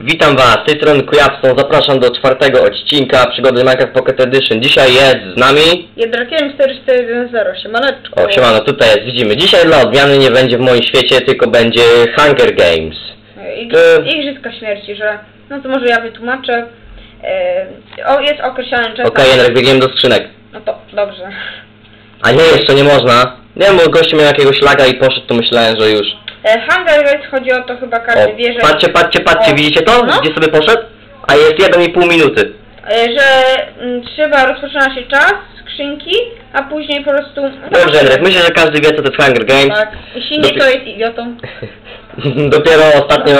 Witam Was, z tej strony Kujawson, zapraszam do czwartego odcinka przygody Minecraft Pocket Edition. Dzisiaj jest z nami... Jedrakiem 4410, siemaneczko. O, siemano, tutaj jest, widzimy. Dzisiaj dla odmiany nie będzie w moim świecie, tylko będzie Hunger Games. Ig E. Igrzyska śmierci, że... No to może ja wytłumaczę. E, o, jest określony czas... Okej, na- Jędrek, biegniemy do skrzynek. No to, dobrze. A nie, jeszcze nie można. Nie wiem, bo gościu miał jakiegoś laga i poszedł, to myślałem, że już. E, Hunger Games chodzi o to chyba O, każdy wie, że... patrzcie, patrzcie, patrzcie, O. widzicie to? No. Gdzie sobie poszedł? A jest 1,5 minuty. E, że mm, trzeba rozpoczyna się czas skrzynki, a później po prostu... Dobrze, Jędrek, myślę, że każdy wie, co to jest Hunger Games. Tak. Jeśli nie, Dopi- to jest idiotą. Dopiero ostatnio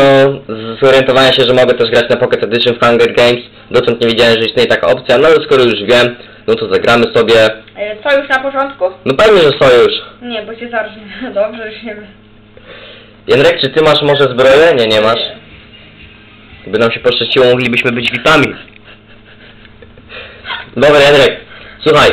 zorientowałem się, że mogę też grać na Pocket Edition w Hunger Games. Dotąd nie wiedziałem, że istnieje taka opcja, no ale skoro już wiem, no to zagramy sobie. E, co już na początku? No pewnie, że sojusz. Nie, bo cię zarżnie. Dobrze, już nie wiem. Jędrek, czy ty masz może zbroję? Nie, nie masz. Gdyby nam się poszczęściło, moglibyśmy być witami. Dobra, Jędrek, słuchaj,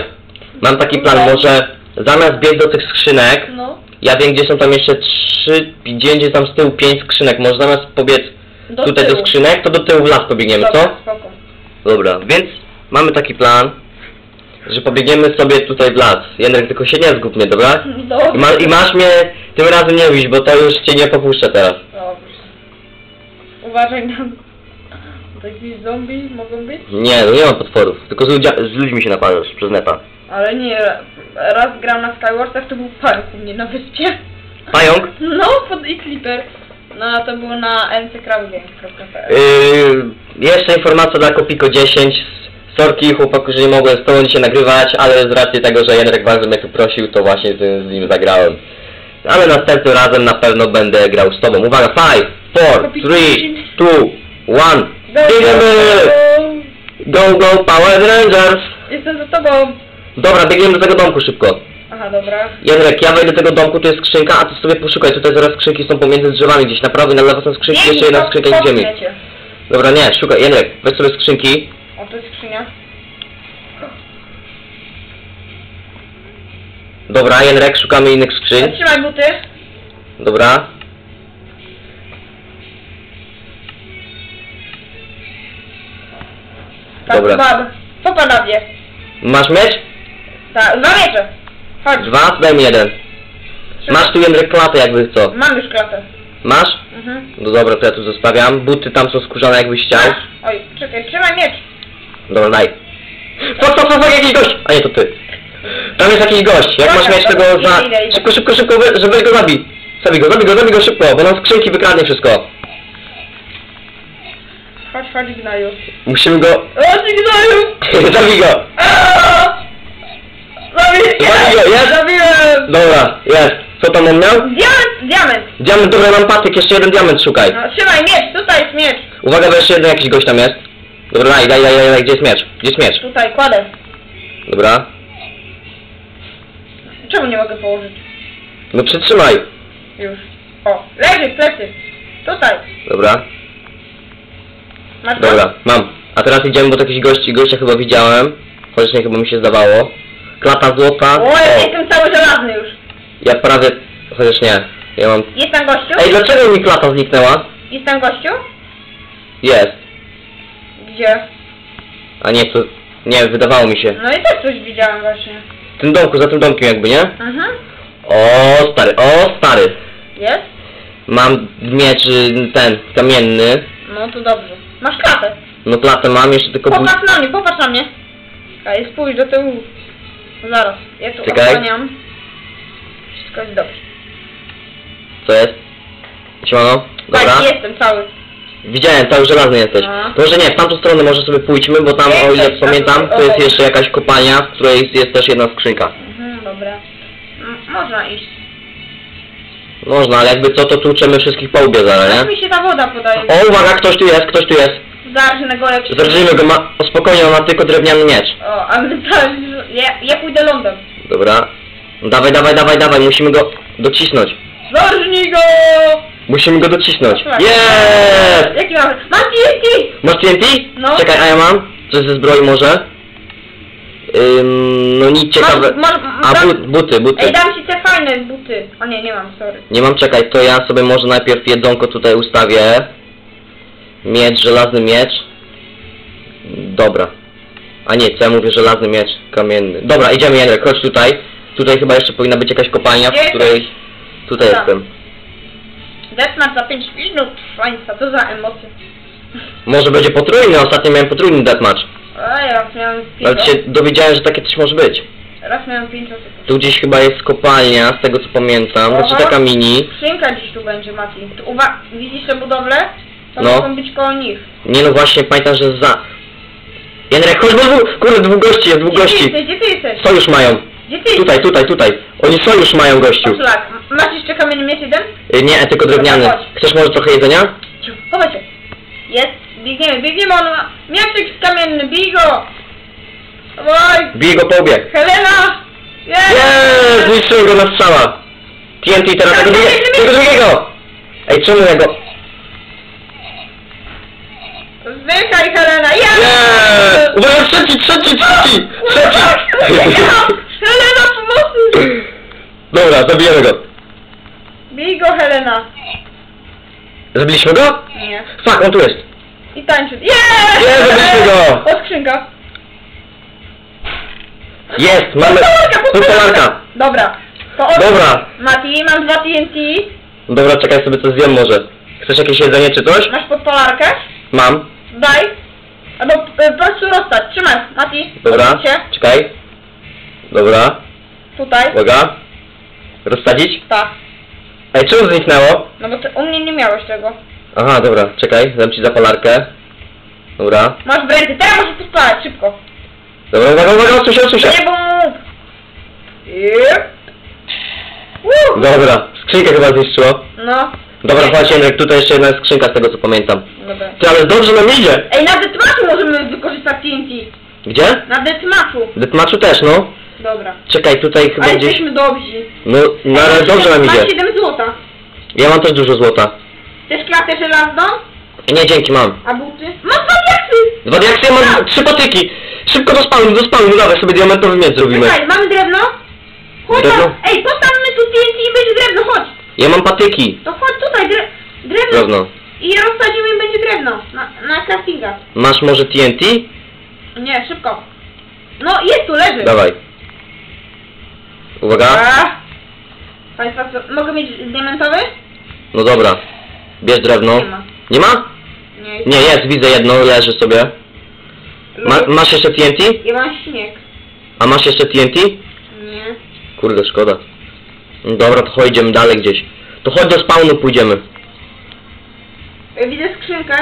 mam taki plan, może zamiast biec do tych skrzynek, No. ja wiem, gdzie są tam jeszcze trzy, gdzie gdzie tam z tyłu pięć skrzynek, może zamiast pobiec Do tutaj do tyłu. skrzynek, to do tyłu w las pobiegniemy, co? Dobra, spoko. Dobra, więc mamy taki plan, że pobiegniemy sobie tutaj w las. Jędrek, tylko się nie zgub mnie, dobra? Dobrze. I, ma, I masz mnie tym razem nie bić, bo to już cię nie popuszczę teraz. Dobrze. Uważaj na... To jakieś zombie mogą być? Nie, no nie mam potworów, tylko z, ludzia, z ludźmi się napadasz przez neta. Ale nie, raz grał na Skywarsach, to był park u mnie na wyspie. Pająk? No, pod i Clipper. No, to było na nccrowgames.pl Yy, jeszcze informacja dla Kopiko 10. Sorki chłopaku, że nie mogłem z tobą dzisiaj nagrywać, ale z racji tego, że Jędrek bardzo mnie tu prosił, to właśnie z, z nim zagrałem. Ale następnym razem na pewno będę grał z tobą. Uwaga, 5, 4, 3, 2, 1. Biegniemy! Go, go, Power Rangers! Jestem za tobą. Dobra, biegniemy do tego domku szybko. Aha, dobra. Jędrek, ja wejdę do tego domku, tu jest skrzynka, a ty sobie poszukaj, tutaj zaraz skrzynki są pomiędzy drzewami gdzieś, na prawo i na lewo są skrzynki, jeszcze jedna skrzynka ziemi. Popchniecie. Dobra, nie, szukaj, Jędrek, weź sobie skrzynki. O, to jest skrzynia. Dobra, Jędrek, szukamy innych skrzyń. Trzymaj buty. Dobra. Tak, Dobra. bab. Po panowie. Masz miecz? Tak, dwa miecze. Chodź. Dwa? Daj mi jeden. Masz tu Jędrek klatę jakby co. Mam już klatę. Masz? Mhm. No dobra, to ja tu zostawiam. Buty tam są skórzane jakbyś chciał. Masz. Oj, czekaj, trzymaj miecz. Dobra, daj. Fuck, fuck, fuck, jakiś gość! A nie, to ty. Tam jest jakiś gość. Jak masz mieć tego za... Szybko, szybko, szybko, żeby go zabij. Zabij go, zabij go, zabij go szybko, bo nam skrzynki wykradnie wszystko. Chodź, chodź, gnoju. Musimy go... Ty gnoju! zabij go! Zabij go, jest? Zabiłem! Dobra, jest. Co tam on miał? Diament! Diament! Diament, dobra, mam patyk, jeszcze jeden diament szukaj. No, trzymaj miecz, tutaj jest miecz. Uwaga, bo jeszcze jeden jakiś gość tam jest. Dobra, daj, daj, daj, daj, gdzie jest miecz? Gdzie jest miecz? Tutaj, kładę. Dobra. Czemu nie mogę położyć? No przytrzymaj. Już. O, leży, plecy. Tutaj. Dobra, Masz dobra, mam. A teraz idziemy, bo to jakiś gości, gościa chyba widziałem. Chociaż nie chyba mi się zdawało. Klata złota. O, ja jestem cały żelazny już. Ja prawie... Chociaż nie. Ja mam... Jest tam gościu? Ej, dlaczego mi klata zniknęła? Jest tam gościu? Jest. Gdzie? A nie, to... Nie, wydawało mi się. No i też coś widziałem właśnie. W tym domku, za tym domkiem jakby, nie? Mhm. O, stary, o, stary. Jest? Mam miecz y, ten, kamienny. No to dobrze. Masz klatę. No platę mam, jeszcze tylko... bu- Popatrz na mnie, popatrz na mnie. Czekaj, spójrz do tyłu. Zaraz, ja tu Czekaj. Wszystko jest dobrze. Co jest? Siemano? Dobra. Tak, jestem cały. Widziałem, cały żelazny jesteś. No. To może nie, w tamtą stronę może sobie pójdźmy, bo tam, o ile Jesteś, pamiętam, tam- to jest jeszcze jakaś kopalnia, w której jest też jedna skrzynka. Mhm, dobra. M można iść. Można, ale jakby co, to tłuczemy wszystkich po łbie zaraz, nie? mi się ta woda podaje? O, uwaga, ktoś tu jest, ktoś tu jest. Zarżnego jak się... Zarżymy go, ma, spokojnie, on ma tylko drewniany miecz. O, a my zaraz... Ja, ja pójdę lądem. Dobra. Dawaj, dawaj, dawaj, dawaj, musimy go docisnąć. Zarżnij go! Musimy go docisnąć. Jest! Jaki mamy? Mam TNT! Masz TNT? No. Czekaj, a ja mam? Coś ze zbroi może? Ym, no nic ciekawe. Mam- mam- A buty, buty. Ej, dam ci te fajne buty. O nie, nie mam, sorry. Nie mam czekaj, to ja sobie może najpierw jedzonko tutaj ustawię. Miecz, żelazny miecz. Dobra. A nie, co ja mówię, żelazny miecz, kamienny. Dobra, idziemy Jędrek, chodź tutaj. Tutaj chyba jeszcze powinna być jakaś kopalnia, w której... Tutaj Dobra. jestem. Deathmatch za 5 minut trwańca, co za emocje. Może będzie potrójny, ostatnio miałem potrójny deathmatch. A ja raz miałem 5 Ale się dowiedziałem, że takie coś może być. Raz miałem 5 osób. Tu gdzieś chyba jest kopalnia, z tego co pamiętam. Znaczy Aha. taka mini. Skrzynka dziś tu będzie, Mati. Tu uwa- widzisz te budowle? To No. mogą być koło nich. Nie no właśnie, pamiętam, że za... Jędrek, chodź, bo dwóch, kurde, dwóch gości, jest dwóch Gdzie ty gości. jesteś? Gdzie ty jesteś? Sojusz mają. Gdzie ty Tutaj, tutaj, tutaj. Oni sojusz mają, gościu. Masz jeszcze kamienny miecz jeden? Y, Nie, tylko drewniany. Dobra, chodź. Chcesz może trochę jedzenia? Ciu, Chowaj się. Jest, biegniemy, biegniemy, on ma mieczek kamienny, bij go! Dawaj! Bij go po łbie. Helena! Jest! Jeee, zniszczyłem go na strzała. TNT teraz tego, drugie, tego drugiego. Ej, czemu ja go... Zdychaj, Helena! Jest! Jeee! Uwaga, trzeci, trzeci, trzeci! Trzeci! Dobra, zabijemy go. Bij go, Helena! Zabiliśmy go? Nie. Fuck, on tu jest. I tańczy. Jest! Jest, zabiliśmy go! O, skrzynka. Jest, mamy... Podpalarka. Dobra. To od... Dobra. Mati, mam dwa TNT. Dobra, czekaj sobie coś zjem może. Chcesz jakieś jedzenie czy coś? Masz podpalarkę? Mam. Daj. Albo e, po prostu rozstać. Trzymaj, Mati. Dobra. Czekaj. Dobra. Tutaj. Uwaga. Rozsadzić? Tak. Ej, czemu zniknęło? No bo ty, u mnie nie miałeś tego. Aha, dobra, czekaj, dam ci zapalarkę. Dobra. Masz ręce. Teraz możesz podpalać, szybko. Dobra, uwaga, uwaga, odsuń się, odsuń się. Nie, bo mów. Yep. Woo. Dobra, skrzynkę chyba zniszczyło. No. Dobra, chodź Jędrek, tutaj jeszcze jedna skrzynka z tego co pamiętam. Dobra. Ty, ale dobrze nam idzie. Ej, na deathmatchu możemy wykorzystać TNT. Gdzie? Na deathmatchu. W Deathmatchu też, no. Dobra. Czekaj, tutaj chyba Ale gdzieś... jesteśmy dobrzy. No, no ale dobrze nam Mam idzie. 7 złota. Ja mam też dużo złota. Chcesz klatę żelazną? Nie, dzięki, mam. A buty? Mam dwa diaksy! Dwa diaksy, ja mam trzy patyki. Szybko do spawnu, do spawnu, dawaj sobie diamentowy miecz zrobimy. Czekaj, mamy drewno? Chodź Drewno? tam. Ej, postawmy tu TNT i będzie drewno, chodź. Ja mam patyki. To chodź tutaj, dre drewno. Drewno. I rozsadzimy i będzie drewno. Na, na craftinga. Masz może TNT? Nie, szybko. No, jest tu, leży. Dawaj. Uwaga. Państwa, mogę mieć diamentowy? No dobra. Bierz drewno. Nie ma. Nie ma? Nie. Nie, jest, widzę jedno, leży sobie. Ma, masz jeszcze TNT? Ja mam śnieg. A masz jeszcze TNT? Nie. Kurde, szkoda. No Dobra, to chodź, idziemy dalej gdzieś. To chodź do spawnu pójdziemy. Widzę skrzynkę.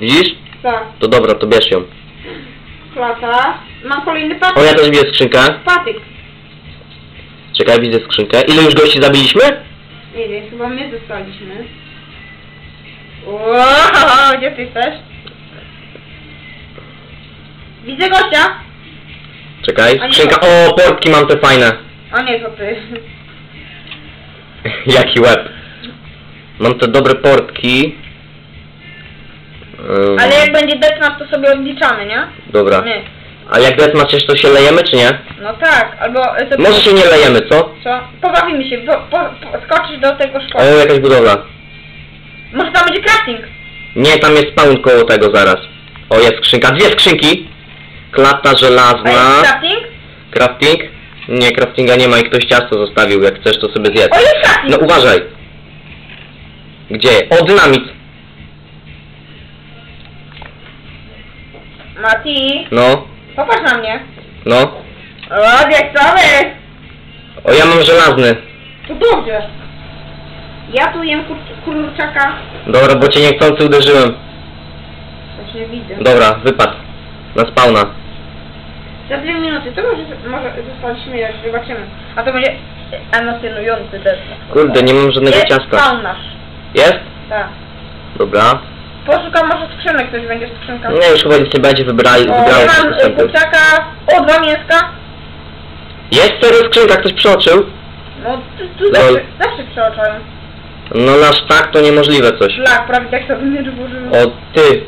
Widzisz? Tak. To dobra, to bierz ją. Klata. Mam kolejny patyk. O, ja też widzę skrzynkę. Patyk. Czekaj, widzę skrzynkę. Ile już gości zabiliśmy? Nie wiem, chyba my zostaliśmy. Wow, gdzie ty jesteś? Widzę gościa. Czekaj, A nie skrzynka. O, portki mam te fajne. O nie, to ty. Jaki łeb. Mam te dobre portki. Ym, Ale jak będzie deathmatch, to sobie odliczamy, nie? Dobra. Nie. A jak deathmatch jeszcze to się lejemy, czy nie? No tak, albo... sobie- Może się nie lejemy, co? Co? Pobawimy się, po, po, po, skoczysz do tego O, szkoły. jakaś budowla. Może tam będzie crafting. Nie, tam jest spawn koło tego zaraz. O, jest skrzynka. Dwie skrzynki. Klata A jest żelazna. crafting? Crafting? Nie, craftinga nie ma i ktoś ciasto zostawił. Jak chcesz, to sobie zjedz. O, jest crafting! No uważaj. Gdzie? O, dynamit. Mati, No, popatrz na mnie. no. O, diaksowy! O, ja mam żelazny. To dobrze. Ja tu jem kur kurczaka. Dobra, bo cię niechcący uderzyłem. Właśnie widzę. Dobra, wypadł. Na spawna. Za dwie minuty, to może, może zostaliśmy już, zobaczymy. A to będzie emocjonujący też. Kurde, nie mam żadnego Jest ciastka. spawn nasz. Jest? Tak. Dobra. Poszukam może skrzynek, ktoś będzie skrzynka. Nie, już chyba nic nie będzie, wybrali, O, się mam y, kurczaka. O, dwa mięska. Jest serio skrzynka, ktoś przeoczył? No, tu, tu Lol. zawsze, zawsze przeoczałem. No nasz tak to niemożliwe coś. Szlak, prawie tak sobie włożyłem. O ty.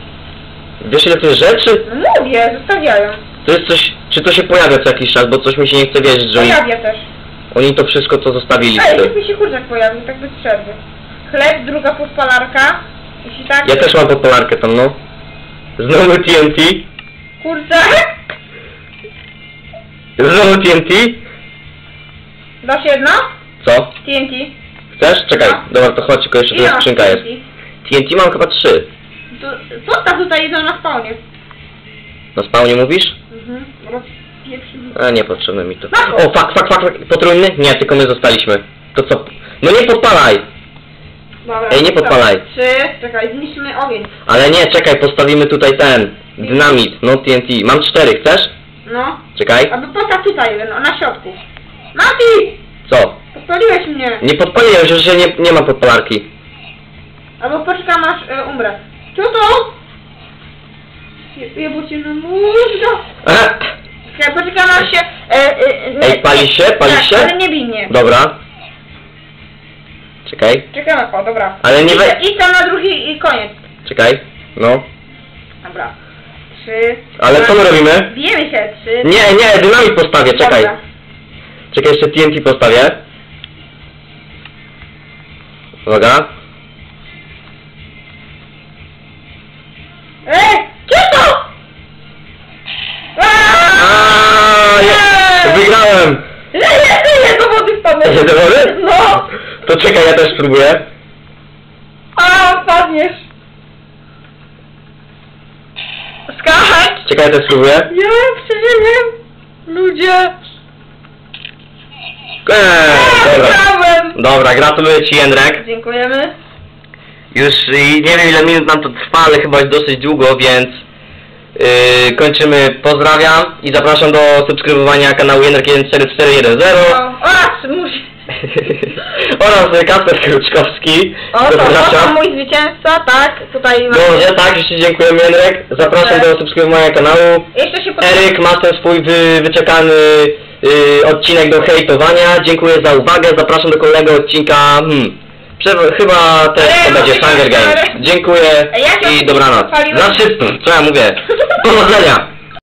Wiesz ile to jest rzeczy? No mówię, zostawiają. To jest coś, czy to się pojawia co jakiś czas, bo coś mi się nie chce wierzyć, że oni, Pojawia też. oni to wszystko co zostawili Ej, tutaj. już mi się kurczak pojawił, tak bez przerwy. Chleb, druga podpalarka. Jeśli tak, Ja też mam popularkę tam, no. Znowu TNT. kurczę. Znowu TNT. Dasz jedno? Co? TNT. Chcesz? Czekaj. Dobra, to chodź, tylko jeszcze tu Ile masz skrzynka jest. TNT? TNT mam chyba trzy. Zostaw tutaj jedno na spawnie. Na spawnie mówisz? Mhm. Rozpieprzy. A niepotrzebne mi to. Na co? O, fuck, fuck, fuck, fuck. Potrójny? Nie, tylko my zostaliśmy. To co? No nie podpalaj! Dobra. Ej, nie podpalaj. Trzy, czekaj, zniszczymy ogień. Ale nie, czekaj, postawimy tutaj ten. Dynamit, no TNT. Mam cztery, chcesz? No. Czekaj. Albo postaw tutaj jeden, o, na środku. Mati! Co? Podpaliłeś mnie. Nie podpaliłem, że, że nie, nie ma podpalarki. Albo poczekam aż y, umrę. Co to? Je- Jebo cię na. E, Czekaj, poczekam aż się... E, e, nie, Ej, pali się? Pali tak, się? ale nie bij mnie. Dobra. Czekaj, Czekamy, o dobra. Ale nie we- Idź- Idź tam na drugi i koniec. czekaj. No. Dobra. Trzy. Ale co my robimy? Bijemy się, trzy. Nie, nie, dynamit postawię, czekaj. Dobra. Czekaj, jeszcze TNT postawię. Uwaga. Ej, co to? Aaaa, je- wygrałem! Żyję, żyję, do wody wpadnę. Do wody? No. To czekaj, ja też spróbuję. Czekaj, ja też spróbuję. Ja przeżyłem. Ludzie. Eee, dobra. Wygrałem. Dobra, gratuluję Ci Jędrek. Dziękujemy. Już i nie wiem ile minut nam to trwa, ale chyba dosyć długo, więc yy, kończymy. Pozdrawiam i zapraszam do subskrybowania kanału Jędrek 14410 O, oraz musi. oraz Kasper Kruczkowski. O, to, to, Zapraszam. mój zwycięzca, tak, tutaj mam. Dobrze, tak, jeszcze dziękujemy Jędrek. Zapraszam do subskrybowania kanału. Jeszcze się pod... Eryk ma ten swój wy, wyczekany y, odcinek do hejtowania. Dziękuję za uwagę. Zapraszam do kolejnego odcinka. Hmm, prze- chyba też to Eryk, będzie Hunger Games. Dziękuję i dobranoc. odpaliłem? Znaczy, co ja mówię? Powodzenia!